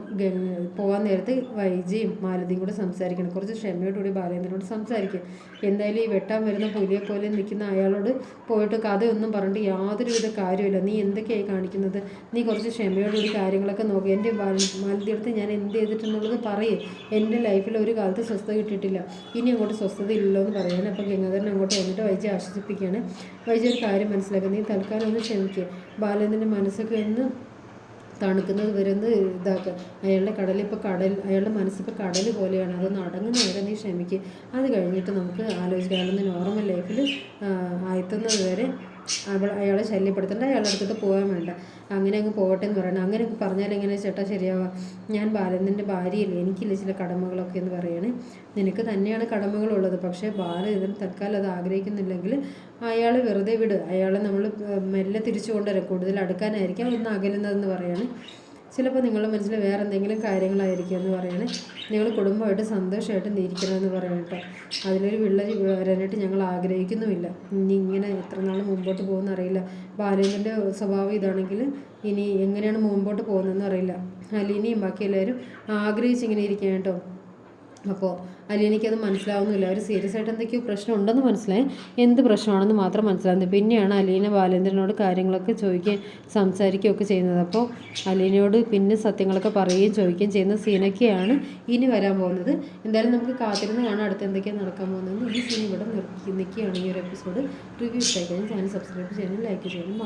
പോകാൻ നേരത്ത് വൈജിയും മാലതിയും കൂടെ സംസാരിക്കണം. കുറച്ച് ക്ഷമയോടുകൂടി ബാലേന്ദ്രനോട് സംസാരിക്കുക എന്തായാലും ഈ വെട്ടാൻ വരുന്ന പുലിയെ പോലെ നിൽക്കുന്ന അയാളോട് പോയിട്ട് കഥയൊന്നും പറഞ്ഞിട്ട് യാതൊരുവിധ കാര്യമില്ല നീ എന്തൊക്കെയായി കാണിക്കുന്നത്? നീ കുറച്ച് ക്ഷമയോടുകൂടി കാര്യങ്ങളൊക്കെ നോക്കുക എന്റെ മാലതി അടുത്ത് ഞാൻ എന്ത് ചെയ്തിട്ടുണ്ടെന്നുള്ളത് പറയേ. എന്റെ ലൈഫിൽ ഒരു കാലത്ത് സ്വസ്ഥത കിട്ടിയിട്ടില്ല. ഇനി അങ്ങോട്ട് സ്വസ്ഥത ഇല്ലല്ലോ എന്ന് പറയാൻ അപ്പം ഗംഗാധരൻ അങ്ങോട്ട് വന്നിട്ട് വൈജി ആശ്വസിപ്പിക്കുകയാണ്. വൈജി ഒരു കാര്യം മനസ്സിലാക്കുക നീ തൽക്കാലം ഒന്ന് ക്ഷമിക്കുക ബാലേന്ദ്രന്റെ മനസ്സൊക്കെ ഒന്ന് തണുക്കുന്നത് വരെ ഒന്ന് ഇതാക്കുക അയാളുടെ കടലിപ്പോൾ കടൽ അയാളുടെ മനസ്സിപ്പോൾ കടൽ പോലെയാണ്. അതൊന്ന് അടങ്ങുന്ന വരെ നീ ക്ഷമിക്കുക അത് കഴിഞ്ഞിട്ട് നമുക്ക് ആലോചിക്കാം. അയാളൊന്ന് നോർമൽ ലൈഫിൽ ആയെത്തുന്നത് വരെ അവൾ അയാളെ ശല്യപ്പെടുത്തേണ്ട അയാളുടെ അടുത്തിട്ട് പോകാൻ വേണ്ട. അങ്ങനെ അങ്ങ് പോകട്ടെ എന്ന് പറയണം. അങ്ങനെ പറഞ്ഞാൽ എങ്ങനെ ചേട്ടാ ശരിയാവാ? ഞാൻ ബാലനിന്റെ ഭാര്യയില്ലേ എനിക്കില്ല ചില കടമകളൊക്കെ എന്ന് പറയണേ. നിനക്ക് തന്നെയാണ് കടമകളുള്ളത്. പക്ഷേ ബാലൻ ഇതിന് തൽക്കാലം അത് ആഗ്രഹിക്കുന്നില്ലെങ്കിൽ അയാൾ വെറുതെ വിട്. അയാളെ നമ്മൾ മെല്ലെ തിരിച്ചു കൊണ്ടുവരാം കൂടുതൽ അടുക്കാനായിരിക്കാം ഒന്ന് അകലുന്നതെന്ന് പറയാണ്. ചിലപ്പോൾ നിങ്ങളുടെ മനസ്സിൽ വേറെ എന്തെങ്കിലും കാര്യങ്ങളായിരിക്കും എന്ന് പറയണേ. ഞങ്ങൾ കുടുംബമായിട്ട് സന്തോഷമായിട്ട് ഇരിക്കണമെന്ന് പറയണം കേട്ടോ. അതിലൊരു വിള്ളൽ വരാനായിട്ട് ഞങ്ങൾ ആഗ്രഹിക്കുന്നുമില്ല. ഇനി ഇങ്ങനെ എത്ര നാൾ മുമ്പോട്ട് പോകുമെന്ന് അറിയില്ല. ബാലേന്ദ്രന്റെ സ്വഭാവം ഇതാണെങ്കിൽ ഇനി എങ്ങനെയാണ് മുമ്പോട്ട് പോകുന്നതെന്ന് അറിയില്ല. അലീനയും ബാക്കി എല്ലാവരും ആഗ്രഹിച്ചിങ്ങനെ ഇരിക്കാൻ കേട്ടോ. അപ്പോൾ അലീനയ്ക്കത് മനസ്സിലാവുന്നില്ല. അവർ സീരിയസ് ആയിട്ട് എന്തൊക്കെയോ പ്രശ്നം ഉണ്ടെന്ന് മനസ്സിലായി. എന്ത് പ്രശ്നമാണെന്ന് മാത്രം മനസ്സിലാകുന്നത് പിന്നെയാണ് അലീന ബാലേന്ദ്രനോട് കാര്യങ്ങളൊക്കെ ചോദിക്കുകയും സംസാരിക്കുകയൊക്കെ ചെയ്യുന്നത്. അപ്പോൾ അലീനയോട് പിന്നെ സത്യങ്ങളൊക്കെ പറയുകയും ചോദിക്കുകയും ചെയ്യുന്ന സീനൊക്കെയാണ് ഇനി വരാൻ പോകുന്നത്. എന്തായാലും നമുക്ക് കാത്തിരുന്ന് കാണാൻ അടുത്ത് എന്തൊക്കെയാണ് നടക്കാൻ പോകുന്നത് ഈ സീൻ ഇവിടെ നിർത്തി നിൽക്കുകയാണ് ഈ ഒരു എപ്പിസോഡ് റിവ്യൂ ഇട്ടായി ചാനൽ സബ്സ്ക്രൈബ് ചെയ്യാനും ലൈക്ക് ചെയ്യാനും